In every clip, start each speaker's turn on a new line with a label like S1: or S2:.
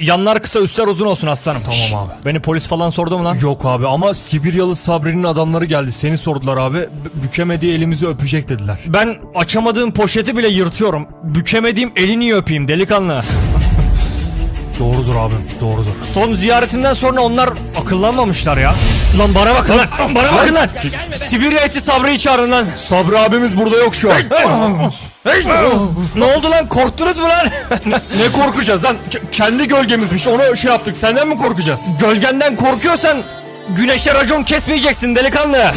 S1: Yanlar kısa üstler uzun olsun aslanım.
S2: Tamam abi.
S1: Beni polis falan sordu mu lan?
S2: Yok abi ama Sibiryalı Sabri'nin adamları geldi. Seni sordular abi. B- bükemediği elimizi öpecek dediler.
S1: Ben açamadığım poşeti bile yırtıyorum. Bükemediğim elini öpeyim delikanlı.
S2: Doğrudur abim doğrudur.
S1: Son ziyaretinden sonra onlar akıllanmamışlar ya. Lan bana bakın lan. Bana bakın lan. Sibirya eti Sabri'yi çağırın lan.
S2: Sabri abimiz burada yok şu an.
S1: Ne oldu lan korktunuz mu lan?
S2: ne korkacağız lan? K- kendi gölgemizmiş onu şey yaptık. Senden mi korkacağız?
S1: Gölgenden korkuyorsan güneşe racon kesmeyeceksin delikanlı.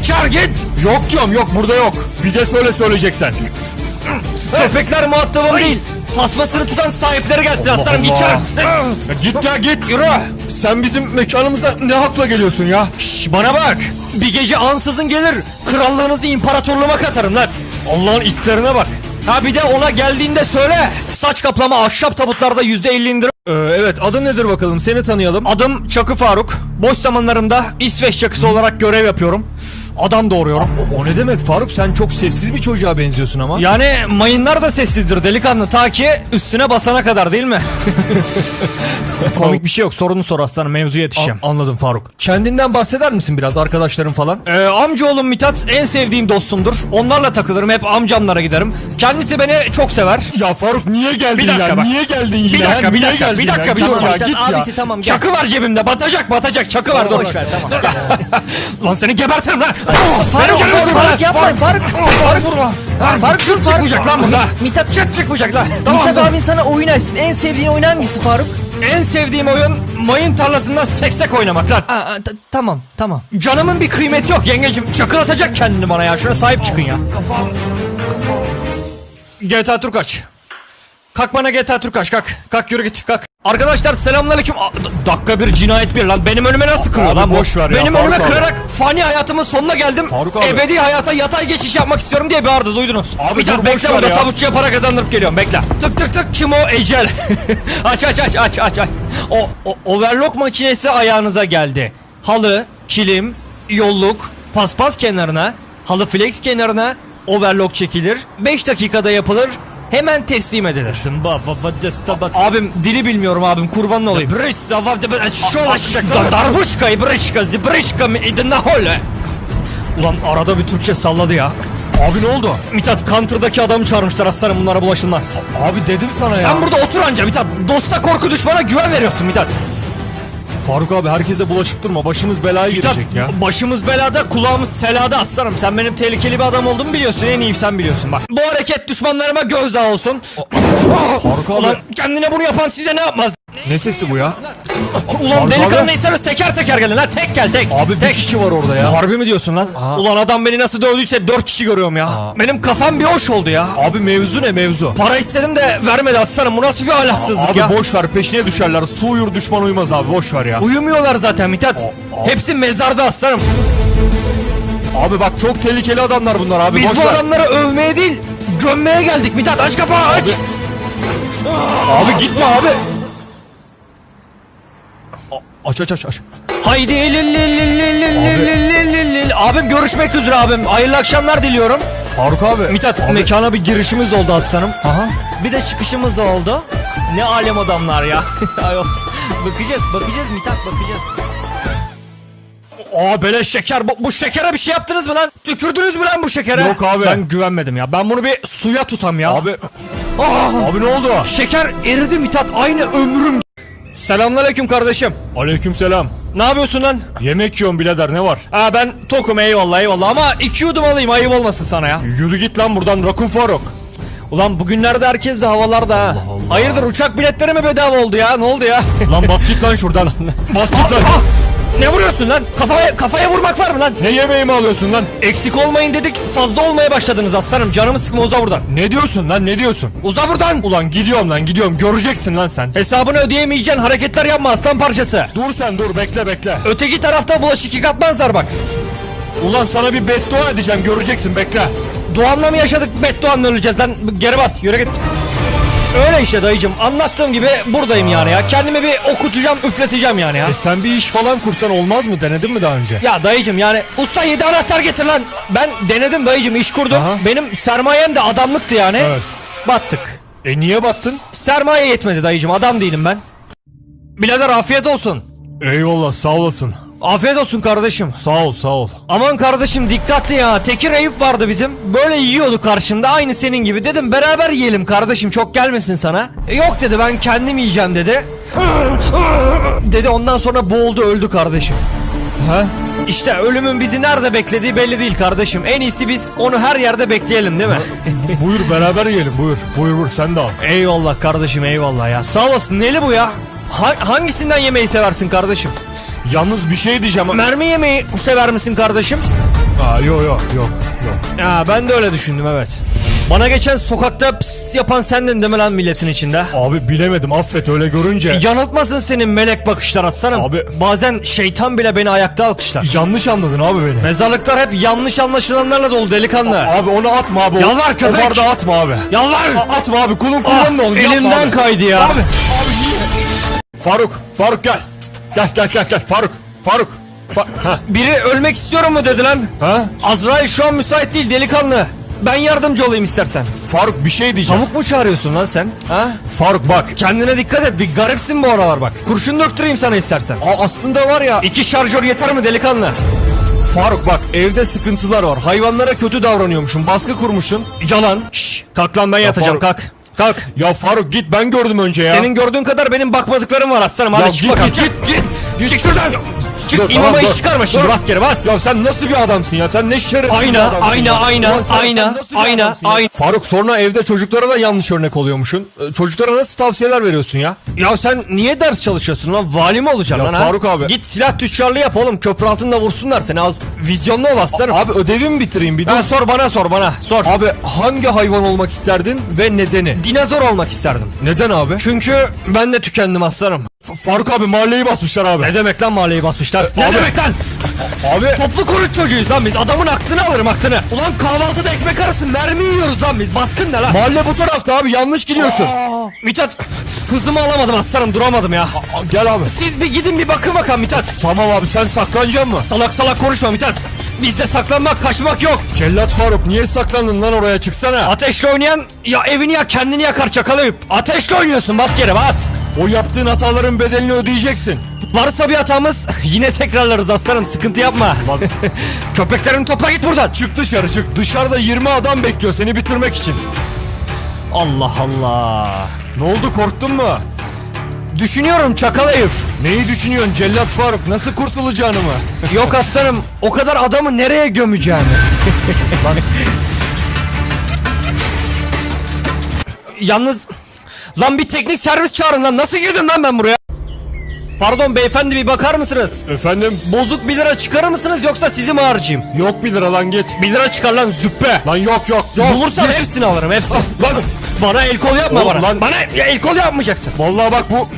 S1: İçer git.
S2: Yok diyorum yok burada yok. Bize söyle söyleyeceksen.
S1: Köpekler muhatabım değil. Tasmasını tutan sahipleri gelsin aslanım
S2: Allah.
S1: içer.
S2: Ya git ya git.
S1: Yürü.
S2: Sen bizim mekanımıza ne hakla geliyorsun ya?
S1: Şş, bana bak. Bir gece ansızın gelir. Krallığınızı imparatorluğuma katarım lan. Allah'ın itlerine bak. Ha bir de ona geldiğinde söyle. Saç kaplama ahşap tabutlarda yüzde elli indirim.
S2: Ee, evet adın nedir bakalım seni tanıyalım.
S1: Adım Çakı Faruk. Boş zamanlarımda İsveç çakısı olarak görev yapıyorum. Adam doğuruyorum.
S2: O ne demek Faruk sen çok sessiz bir çocuğa benziyorsun ama.
S1: Yani mayınlar da sessizdir delikanlı ta ki üstüne basana kadar değil mi? Komik bir şey yok sorunu sor aslanım mevzuya yetişeceğim.
S2: An- anladım Faruk. Kendinden bahseder misin biraz arkadaşların falan?
S1: Ee, amcaoğlum Mithat en sevdiğim dostumdur. Onlarla takılırım hep amcamlara giderim. Kendisi beni çok sever.
S2: Ya Faruk niye geldin
S1: Bir dakika
S2: ya?
S1: bak.
S2: Niye geldin yine?
S1: Bir dakika, bir dakika, bir
S2: ya?
S1: dakika, bir
S2: Git
S1: dur.
S2: ya,
S1: Mithat,
S2: git ya.
S3: abisi tamam gel.
S1: Çakı var cebimde batacak batacak çakı var dur.
S3: boş ver, tamam.
S1: lan seni gebertirim lan.
S3: Faruk, Faruk. Faruk yapmayın, Faruk.
S1: Faruk vurma.
S3: Faruk
S1: çıt çıkmayacak lan bunda.
S3: Mithat
S1: Çıt çıkmayacak lan. Tamam.
S3: Mithat
S1: dur.
S3: abin sana oyun açsın. En sevdiğin oyun hangisi Faruk?
S1: En sevdiğim oyun mayın tarlasında seksek oynamak lan.
S3: Aa, aa, ta- tamam tamam.
S1: Canımın bir kıymeti yok yengecim. Çakılatacak kendini bana ya. Şuna sahip çıkın ya. Kafam. GTA Türk aç. Kalk bana GTA Türk aç kalk. Kalk yürü git kalk. Arkadaşlar selamünaleyküm. D- Dakika bir cinayet bir lan. Benim önüme nasıl kırıyor
S2: Abi
S1: lan bu?
S2: boş ver ya,
S1: Benim
S2: Faruk
S1: önüme
S2: abi.
S1: kırarak fani hayatımın sonuna geldim.
S2: Faruk abi.
S1: Ebedi hayata yatay geçiş yapmak istiyorum diye bağırdı duydunuz.
S2: Abi
S1: bir
S2: dur,
S1: dakika
S2: boş
S1: bekle
S2: ver
S1: burada
S2: ya.
S1: tavukçuya para kazandırıp geliyorum bekle. Tık tık tık kim o ecel. aç aç aç aç aç aç. O, o overlock makinesi ayağınıza geldi. Halı, kilim, yolluk, paspas kenarına, halı flex kenarına overlock çekilir. 5 dakikada yapılır. Hemen teslim edilir. Abim dili bilmiyorum abim kurban olayım. Darbuşkayı brışka brışka mi idin hole. Ulan arada bir Türkçe salladı ya.
S2: Abi ne oldu?
S1: Mithat Counter'daki adamı çağırmışlar aslanım bunlara bulaşılmaz.
S2: Abi dedim sana ya.
S1: Sen burada otur anca Mithat. Dosta korku düşmana güven veriyorsun Mithat.
S2: Faruk abi herkese bulaşıp durma. Başımız belaya girecek ya.
S1: başımız belada kulağımız selada aslanım. Sen benim tehlikeli bir adam olduğumu biliyorsun. En iyi sen biliyorsun bak. Bu hareket düşmanlarıma gözdağı olsun.
S2: Faruk abi.
S1: Ulan kendine bunu yapan size ne yapmaz?
S2: Ne sesi bu ya?
S1: Ulan delikanlıysanız teker teker gelin lan. Tek gel tek.
S2: Abi bir
S1: tek.
S2: kişi var orada ya.
S1: Harbi mi diyorsun lan? Ulan adam beni nasıl dövdüyse dört kişi görüyorum ya. Benim kafam bir hoş oldu ya.
S2: Abi mevzu ne mevzu?
S1: Para istedim de vermedi aslanım. Bu nasıl bir ahlaksızlık
S2: Abi
S1: ya?
S2: boş ver peşine düşerler. Su uyur düşman uyumaz abi boş ver ya.
S1: Uyumuyorlar zaten Mithat.
S2: Aa, aa.
S1: Hepsi mezarda aslanım.
S2: Abi bak çok tehlikeli adamlar bunlar abi
S1: Biz
S2: boş
S1: bu
S2: ver.
S1: adamları övmeye değil, gömmeye geldik Mithat. Aç kapağı aç.
S2: Abi gitme abi. Aç aç aç aç.
S1: Haydi lil lil lil lil lil lil lil lil lil. Abim görüşmek üzere abim. Hayırlı akşamlar diliyorum.
S2: Faruk abi.
S1: Mithat
S2: Abi-
S1: mekana bir girişimiz oldu aslanım.
S2: Aha.
S1: Bir de çıkışımız oldu. Ne alem adamlar ya. Ayol. bakacağız, bakacağız Mithat bakacağız. Aa beleş şeker. Bu, bu şekere bir şey yaptınız mı lan? Tükürdünüz mü lan bu şekere?
S2: Yok abi.
S1: Ben güvenmedim ya. Ben bunu bir suya tutam ya.
S2: Abi.
S1: Aa,
S2: Abi ne oldu?
S1: şeker eridi Mithat. Aynı ömrüm. Selamünaleyküm kardeşim.
S2: Aleykümselam.
S1: Ne yapıyorsun lan?
S2: Yemek yiyorum birader ne var?
S1: Ha ben tokum eyvallah eyvallah ama iki yudum alayım ayıp olmasın sana ya.
S2: Yürü git lan buradan Rakun Faruk.
S1: Ulan bugünlerde herkes de havalarda ha. Hayırdır uçak biletleri mi bedava oldu ya? Ne oldu ya?
S2: Lan bas git lan şuradan. bas git lan.
S1: Ne vuruyorsun lan? Kafaya kafaya vurmak var mı lan?
S2: Ne yemeğimi alıyorsun lan?
S1: Eksik olmayın dedik fazla olmaya başladınız aslanım. Canımı sıkma uza buradan.
S2: Ne diyorsun lan ne diyorsun?
S1: Uza buradan.
S2: Ulan gidiyorum lan gidiyorum göreceksin lan sen.
S1: Hesabını ödeyemeyeceğin hareketler yapma aslan parçası.
S2: Dur sen dur bekle bekle.
S1: Öteki tarafta bulaşık yıkatmazlar bak.
S2: Ulan sana bir beddua edeceğim göreceksin bekle.
S1: Doğanla mı yaşadık bedduanla öleceğiz lan? Geri bas yürü git. Öyle işte dayıcım anlattığım gibi buradayım yani ya. Kendimi bir okutacağım üfleteceğim yani ya.
S2: E sen bir iş falan kursan olmaz mı denedin mi daha önce?
S1: Ya dayıcım yani usta yedi anahtar getir lan. Ben denedim dayıcım iş kurdum.
S2: Aha.
S1: Benim sermayem de adamlıktı yani.
S2: Evet.
S1: Battık.
S2: E niye battın?
S1: Sermaye yetmedi dayıcım adam değilim ben. Birader afiyet olsun.
S2: Eyvallah sağ olasın.
S1: Afiyet olsun kardeşim.
S2: Sağ ol sağ ol.
S1: Aman kardeşim dikkatli ya. Tekir Eyüp vardı bizim. Böyle yiyordu karşımda aynı senin gibi. Dedim beraber yiyelim kardeşim çok gelmesin sana. E, yok dedi ben kendim yiyeceğim dedi. dedi ondan sonra boğuldu öldü kardeşim.
S2: He?
S1: İşte ölümün bizi nerede beklediği belli değil kardeşim. En iyisi biz onu her yerde bekleyelim değil mi?
S2: buyur beraber yiyelim buyur. Buyur buyur sen de al.
S1: eyvallah kardeşim eyvallah ya. Sağ olasın neli bu ya? Ha- hangisinden yemeği seversin kardeşim?
S2: Yalnız bir şey diyeceğim.
S1: Mermi yemeği sever misin kardeşim?
S2: Aa yok yok yok yok.
S1: Ya ben de öyle düşündüm evet. Bana geçen sokakta pis yapan sendin değil mi lan milletin içinde?
S2: Abi bilemedim affet öyle görünce.
S1: Yanıltmasın senin melek bakışlar aslanım.
S2: Abi-
S1: Bazen şeytan bile beni ayakta alkışlar.
S2: Yanlış anladın abi beni.
S1: Mezarlıklar hep yanlış anlaşılanlarla dolu delikanlı.
S2: Abi onu atma abi.
S1: Yalvar köpek.
S2: O bardağı atma abi.
S1: Yalvar!
S2: A- atma abi kulun
S1: Ah,
S2: ne olur. yapma
S1: elimden
S2: abi.
S1: kaydı ya.
S2: Abi. Abi niye? Faruk. Faruk gel. Gel gel gel gel. Faruk. Faruk. Fa- ha.
S1: Biri ölmek istiyorum mu dedi lan?
S2: ha?
S1: Azrail şu an müsait değil delikanlı. Ben yardımcı olayım istersen.
S2: Faruk bir şey diyeceğim.
S1: Tavuk mu çağırıyorsun lan sen? Ha?
S2: Faruk bak.
S1: Kendine dikkat et bir garipsin bu aralar bak. Kurşun döktüreyim sana istersen.
S2: Aa, aslında var ya.
S1: İki şarjör yeter mi delikanlı?
S2: Faruk bak evde sıkıntılar var. Hayvanlara kötü davranıyormuşsun. Baskı kurmuşsun.
S1: Yalan. Şşş kalk lan ben yatacağım
S2: Faruk.
S1: kalk. Kalk.
S2: Ya Faruk git ben gördüm önce ya.
S1: Senin gördüğün kadar benim bakmadıklarım var aslanım. Hadi
S2: Ya
S1: çık
S2: git,
S1: bakalım.
S2: git,
S1: git, Çık şuradan. Çık
S2: Dur,
S1: imama
S2: tamam,
S1: iş
S2: dur.
S1: çıkarma şimdi
S2: Dur.
S1: bas geri bas.
S2: Ya sen nasıl bir adamsın ya? Sen ne şerefsiz bir
S1: Ayna,
S2: adamsın
S1: ayna,
S2: ya.
S1: ayna,
S2: sen-
S1: ayna,
S2: bir
S1: ayna, ayna.
S2: Faruk sonra evde çocuklara da yanlış örnek oluyormuşsun. Ee, Çocuklara nasıl tavsiyeler veriyorsun ya?
S1: Ya sen niye ders çalışıyorsun lan? Vali mi olacaksın
S2: Ya
S1: lan ha?
S2: Faruk abi.
S1: Git silah tüccarlığı yap oğlum. Köprü altında vursunlar seni az. Vizyonlu ol aslanım.
S2: Abi ödevimi bitireyim bir dur.
S1: Ha, sor bana sor bana sor.
S2: Abi hangi hayvan olmak isterdin ve nedeni?
S1: Dinozor olmak isterdim.
S2: Neden abi?
S1: Çünkü ben de tükendim aslanım.
S2: F- Faruk abi mahalleyi basmışlar abi.
S1: Ne demek lan mahalleyi basmışlar? Ne
S2: Abi-
S1: demek lan?
S2: Abi
S1: Toplu koruç çocuğuyuz lan biz. Adamın aklını alırım aklını. Ulan kahvaltıda ekmek arası mermi yiyoruz lan biz. Baskın ne lan?
S2: mahalle bu tarafta abi yanlış gidiyorsun.
S1: Aa, Mithat hızımı alamadım aslanım duramadım ya.
S2: Aa, Gel abi.
S1: Siz bir gidin bir bakın bakalım Mithat.
S2: Tamam abi sen saklanacaksın mı?
S1: Salak salak konuşma Mithat. Bizde saklanmak kaçmak yok.
S2: Cellat Faruk niye saklandın lan oraya çıksana.
S1: Ateşle oynayan ya evini ya kendini yakar çakalayıp. Ateşle oynuyorsun bas geri bas.
S2: O yaptığın hataların bedelini ödeyeceksin.
S1: Varsa bir hatamız yine tekrarlarız aslanım sıkıntı yapma.
S2: Lan
S1: Köpeklerini topla git buradan.
S2: çık dışarı çık. Dışarıda 20 adam bekliyor seni bitirmek için.
S1: Allah Allah.
S2: Ne oldu korktun mu?
S1: Düşünüyorum çakalayıp.
S2: Neyi düşünüyorsun Cellat Faruk? Nasıl kurtulacağını mı?
S1: Yok aslanım o kadar adamı nereye gömeceğimi.
S2: Lan
S1: Yalnız lan bir teknik servis çağırın lan nasıl girdim lan ben buraya? Pardon beyefendi bir bakar mısınız?
S2: efendim
S1: Bozuk 1 lira çıkarır mısınız yoksa sizi mi harcayayım?
S2: yok 1 lira lan git.
S1: 1 lira çıkar lan züppe.
S2: Lan yok yok yok.
S1: Bulursan hepsini alırım hepsini. lan bana el kol yapma
S2: Oğlum
S1: bana.
S2: lan-
S1: Bana el kol yapmayacaksın.
S2: Vallahi bak bu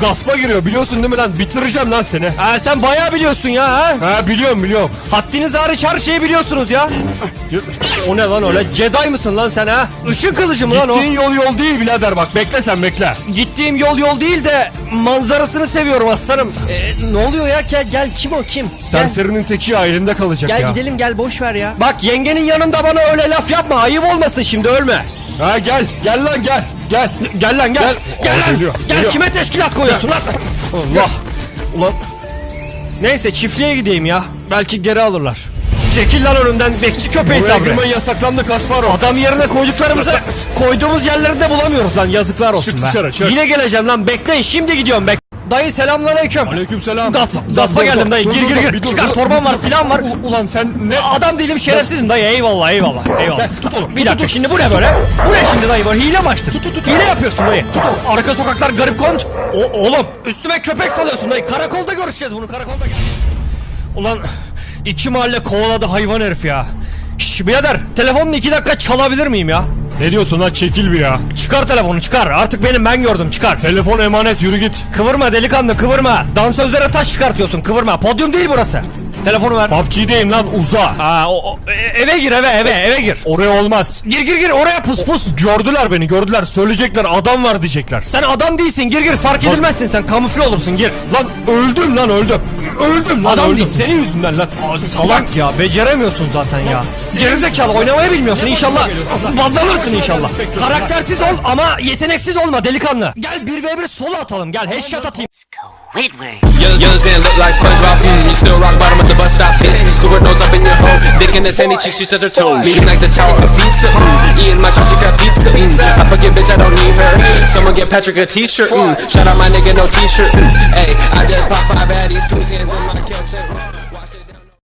S2: gaspa giriyor biliyorsun değil mi lan? Bitireceğim lan seni.
S1: Ha, sen bayağı biliyorsun ya ha.
S2: Ha biliyorum biliyorum.
S1: Haddiniz hariç her şeyi biliyorsunuz ya. O ne lan öyle? Jedi mısın lan sen ha? Işın kılıcı mı lan o?
S2: Gittiğin yol yol değil birader bak bekle sen bekle.
S1: Gittiğim yol yol değil de manzarasını seviyorum aslanım. Ee, ne oluyor ya? Gel, gel kim o kim? Gel.
S2: Serserinin teki ya elinde kalacak
S3: Gel
S2: ya.
S3: gidelim gel boş ver ya.
S1: Bak yengenin yanında bana öyle laf yapma. Ayıp olmasın şimdi ölme.
S2: Ha gel gel lan gel gel.
S1: Gel lan gel. Gel,
S2: Gel.
S1: Lan.
S2: geliyor,
S1: gel
S2: geliyor.
S1: kime teşkilat koyuyorsun lan? Allah. Ulan. Neyse çiftliğe gideyim ya. Belki geri alırlar. Çekil lan önünden bekçi köpeği
S2: Buraya
S1: sabri.
S2: girmen yasaklandı Kasparo.
S1: Adam yerine koyduklarımızı koyduğumuz yerlerinde bulamıyoruz lan yazıklar olsun
S2: Çık
S1: be.
S2: dışarı, çık.
S1: Yine geleceğim lan bekleyin şimdi gidiyorum bek. Dayı selamünaleyküm.
S2: Aleykümselam. Dur,
S1: gaspa geldim dayı gir gir gir. Çıkar torban var silahım var.
S2: Ulan sen ne?
S1: Adam değilim şerefsizim dayı eyvallah eyvallah eyvallah.
S2: tut oğlum,
S1: Bir dakika şimdi bu ne böyle? Bu ne şimdi dayı böyle hile mi açtın? Tut, tut, tut. Hile yapıyorsun dayı. Tut, oğlum. Arka sokaklar garip kont. O, oğlum üstüme köpek salıyorsun dayı. Karakolda görüşeceğiz bunu karakolda. Ulan iki mahalle kovaladı hayvan herif ya. Şş birader telefonunu iki dakika çalabilir miyim ya?
S2: Ne diyorsun lan çekil bir ya.
S1: Çıkar telefonu çıkar. Artık benim ben gördüm çıkar.
S2: Telefon emanet yürü git.
S1: Kıvırma delikanlı kıvırma. Dansözlere taş çıkartıyorsun kıvırma. Podyum değil burası. Telefonu ver.
S2: PUBG'deyim lan uza.
S1: Aa, o, o- e- eve gir eve eve eve gir.
S2: Oraya olmaz.
S1: Gir gir gir oraya pus pus.
S2: Gördüler beni gördüler. Söyleyecekler adam var diyecekler.
S1: Sen adam değilsin gir gir fark edilmezsin sen kamufle olursun gir.
S2: Lan öldüm lan öldüm. Öldüm lan
S1: Adam
S2: öldüm. Senin yüzünden lan.
S1: Salak ya beceremiyorsun zaten ya. Gerizekalı oynamayı bilmiyorsun inşallah. Bandanırsın inşallah. Karaktersiz ol ama yeteneksiz olma delikanlı. Gel 1v1 solo atalım gel headshot atayım.
S4: Young, young Zen look like SpongeBob. Mm, you still rock bottom of the bus stop, bitch. Squid nose up in your hole. Dick in the sandy cheek, she touch her toes. Leaning like the tower of pizza. Mm, eating my crunchy crab pizza. Mm, I forget, bitch, I don't need her. Someone get Patrick a t-shirt. Mm, shout out my nigga, no t-shirt. Mm, hey, I just pop five addies, two hands in my caption.